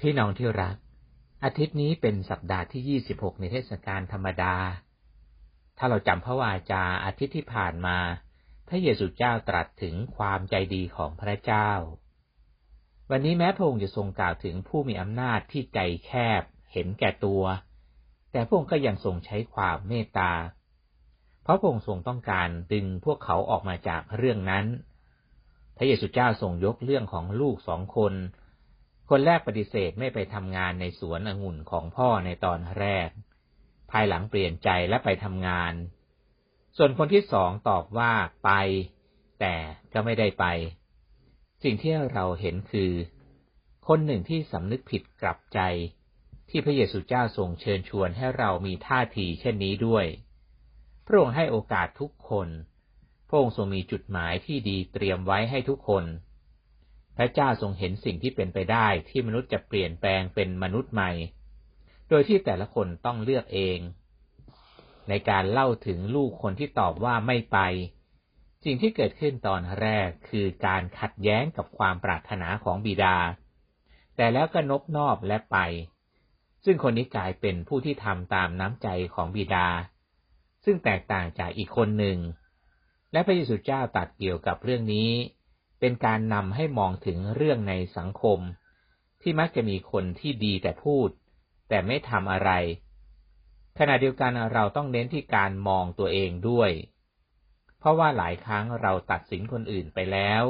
พี่น้องที่รัก อาทิตย์นี้เป็นสัปดาห์ที่ 26 ในเทศกาลธรรมดา ถ้าเราจำพระวาจาอาทิตย์ที่ผ่านมา พระเยซูเจ้าตรัสถึงความใจดีของพระเจ้า วันนี้แม้พระองค์จะทรงกล่าวถึงผู้มีอำนาจที่ใจแคบ เห็นแก่ตัว แต่พระองค์ก็ยังทรงใช้ความเมตตา เพราะพระองค์ทรงต้องการดึงพวกเขาออกมาจากเรื่องนั้น พระเยซูเจ้าทรงยกเรื่องของลูกสองคน คนแรกปฏิเสธไม่ไปทำงานในสวนองุ่นของพ่อในตอนแรก ภายหลังเปลี่ยนใจและไปทำงาน ส่วนคนที่สองตอบว่าไป แต่ก็ไม่ได้ไป สิ่งที่เราเห็นคือ คนหนึ่งที่สำนึกผิดกลับใจ ที่พระเยซูเจ้าทรงเชิญชวนให้เรามีท่าทีเช่นนี้ด้วย พระองค์ให้โอกาสทุกคน พระองค์ทรงมีจุดหมายที่ดีเตรียมไว้ให้ทุกคน พระเจ้าทรงเห็นสิ่งที่เป็นไปได้ที่มนุษย์จะเปลี่ยนแปลงเป็นมนุษย์ใหม่ โดยที่แต่ละคนต้องเลือกเอง ในการเล่าถึงลูกคนที่ตอบว่าไม่ไป สิ่งที่เกิดขึ้นตอนแรกคือการขัดแย้งกับความปรารถนาของบิดา แต่แล้วก็นบนอบและไป ซึ่งคนนี้กลายเป็นผู้ที่ทำตามน้ำใจของบิดา ซึ่งแตกต่างจากอีกคนหนึ่ง และพระเยซูเจ้าตัดเกี่ยวกับเรื่องนี้ เป็นการนำให้มองถึงเรื่องในสังคม ที่มักจะมีคนที่ดีแต่พูด แต่ไม่ทำอะไร ขณะเดียวกันเราต้องเน้นที่การมองตัวเองด้วย เพราะว่าหลายครั้งเราตัดสินคนอื่นไปแล้ว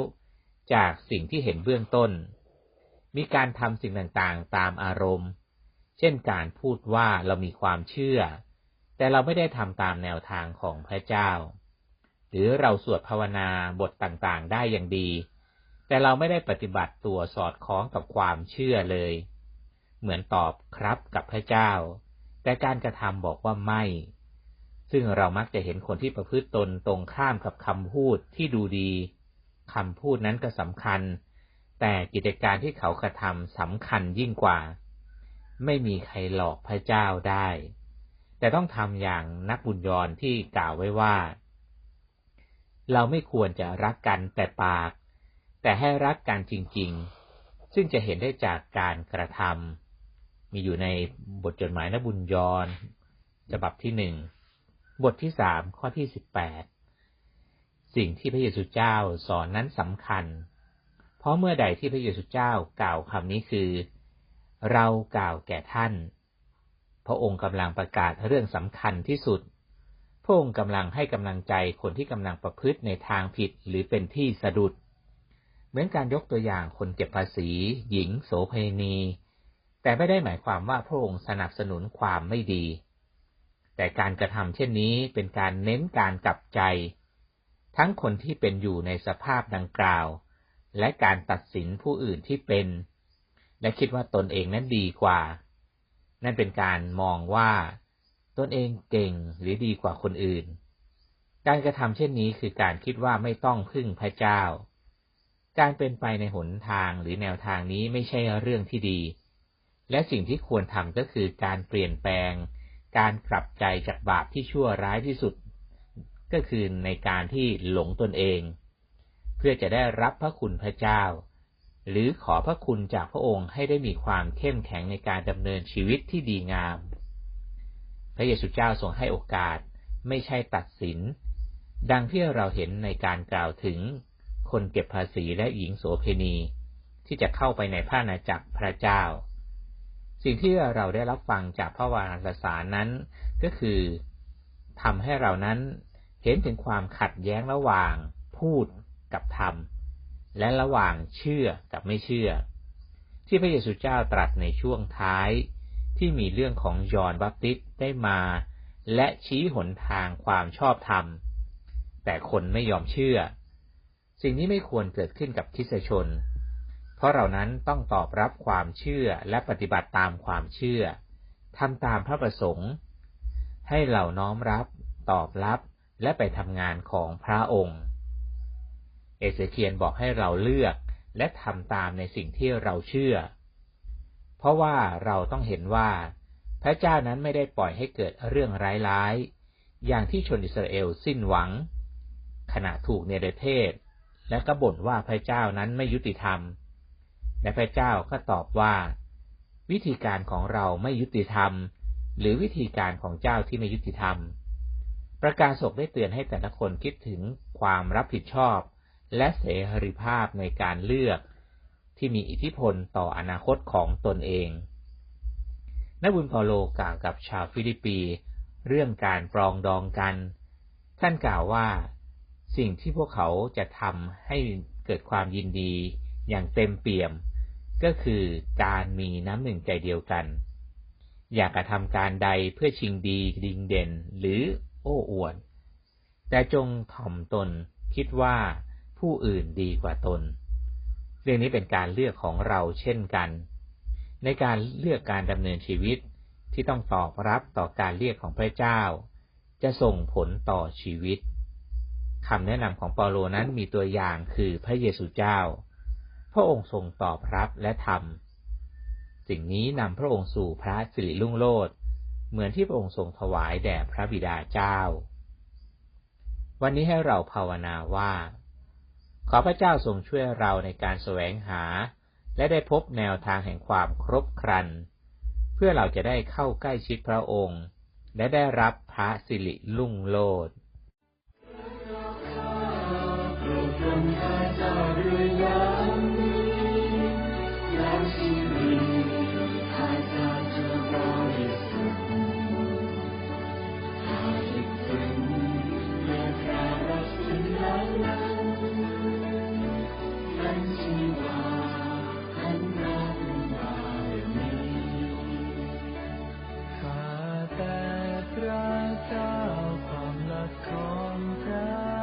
จากสิ่งที่เห็นเบื้องต้น มีการทำสิ่งต่างๆ ตามอารมณ์ เช่นการพูดว่าเรามีความเชื่อ แต่เราไม่ได้ทำตามแนวทางของพระเจ้า หรือเราสวดภาวนาบทต่างๆ ได้อย่างดี แต่เราไม่ได้ปฏิบัติตัวสอดคล้องกับความเชื่อเลย เหมือนตอบครับกับพระเจ้า แต่การกระทำบอกว่าไม่ ซึ่งเรามักจะเห็นคนที่ประพฤติตนตรงข้ามกับคำพูดที่ดูดีคำพูดนั้นก็สำคัญ แต่กิจการที่เขากระทำสำคัญยิ่งกว่า ไม่มีใครหลอกพระเจ้าได้ แต่ต้องทำอย่างนักบุญยรที่กล่าวไว้ว่า เราไม่ควรจะรักกันแต่ปาก แต่ให้รักกันจริง ๆ ซึ่งจะเห็นได้จากการกระทำมีอยู่ในบทจดหมายนบุญยรฉบับที่หนึ่งบทที่สามข้อที่สิบแปดสิ่งที่พระเยซูเจ้าสอนนั้นสำคัญ เพราะเมื่อใดที่พระเยซูเจ้ากล่าวคำนี้คือ เรากล่าวแก่ท่าน พระองค์กำลังประกาศเรื่องสำคัญที่สุด พระองค์กำลังให้กำลังใจคนที่กำลังประพฤติในทางผิดหรือเป็นที่สะดุด เหมือนการยกตัวอย่างคนเก็บภาษี หญิง โสเพณี แต่ไม่ได้หมายความว่าพระองค์สนับสนุนความไม่ดี แต่การกระทำเช่นนี้เป็นการเน้นการกลับใจ ทั้งคนที่เป็นอยู่ในสภาพดังกล่าว และการตัดสินผู้อื่นที่เป็น และคิดว่าตนเองนั้นดีกว่า นั่นเป็นการมองว่า ตนเองเก่งหรือดีกว่าคนอื่น การกระทำเช่นนี้คือการคิดว่าไม่ต้องพึ่งพระเจ้า การเป็นไปในหนทางหรือแนวทางนี้ไม่ใช่เรื่องที่ดี และสิ่งที่ควรทำก็คือการเปลี่ยนแปลง การกลับใจจากบาปที่ชั่วร้ายที่สุด ก็คือในการที่หลงตนเอง เพื่อจะได้รับพระคุณพระเจ้า หรือขอพระคุณจากพระองค์ให้ได้มีความเข้มแข็งในการดำเนินชีวิตที่ดีงาม พระเยซูเจ้าทรงให้โอกาสไม่ใช่ตัดสิน ดังที่เราเห็นในการกล่าวถึงคนเก็บภาษีและหญิงโสเพณี ที่จะเข้าไปในพระนาจักรพระเจ้า สิ่งที่เราได้รับฟังจากพระวารสารนั้น ก็คือทำให้เรานั้นเห็นถึงความขัดแย้งระหว่างพูดกับทำและระหว่างเชื่อกับไม่เชื่อ ที่พระเยซูเจ้าตรัสในช่วงท้าย ที่มีเรื่องของยอนบัพติสได้มา และชี้หนทางความชอบธรรม แต่คนไม่ยอมเชื่อ สิ่งนี้ไม่ควรเกิดขึ้นกับคริสชน เพราะเรานั้นต้องตอบรับความเชื่อและปฏิบัติตามความเชื่อทำตามพระประสงค์ ให้เราน้อมรับ ตอบรับและไปทำงานของพระองค์ เอเสเคียนบอกให้เราเลือกและทำตามในสิ่งที่เราเชื่อ เพราะว่าเราต้องเห็นว่า พระเจ้านั้นไม่ได้ปล่อยให้เกิดเรื่องร้ายๆ อย่างที่ชนอิสราเอลสิ้นหวัง ขณะถูกเนรเทศ และก็บ่นว่าพระเจ้านั้นไม่ยุติธรรม และพระเจ้าก็ตอบว่า วิธีการของเราไม่ยุติธรรม หรือวิธีการของเจ้าที่ไม่ยุติธรรม ประกาศกได้เตือนให้แต่ละคนคิดถึงความรับผิดชอบ และเสรีภาพในการเลือก ที่มีอิทธิพลต่ออนาคตของตนเองนักบุญเปาโลกล่าวกับชาวฟิลิปปี เรื่องการปรองดองกัน ท่านกล่าวว่า สิ่งที่พวกเขาจะทำให้เกิดความยินดีอย่างเต็มเปี่ยม ก็คือการมีน้ำหนึ่งใจเดียวกัน อยากกระทำการใดเพื่อชิงดีดิงเด่น หรือโอ้อวดแต่จงถ่อมตนคิดว่าผู้อื่นดีกว่าตน เรื่องนี้เป็นการเลือกของเราเช่นกัน ในการเลือกการดำเนินชีวิตที่ต้องตอบรับต่อการเรียกของพระเจ้า จะส่งผลต่อชีวิตคำแนะนำของเปาโลนั้นมีตัวอย่างคือพระเยซูเจ้า พระองค์ทรงตอบรับและทำสิ่งนี้นำพระองค์สู่พระสิริลุ่งโลดเหมือนที่พระองค์ทรงถวายแด่พระบิดาเจ้า วันนี้ให้เราภาวนาว่า ขอพระเจ้าทรงช่วยเราในการแสวงหา และได้พบแนวทางแห่งความครบครัน เพื่อเราจะได้เข้าใกล้ชิดพระองค์ และได้รับพระสิริลุ่งโลด ต่พระเจ้าความรักของพระ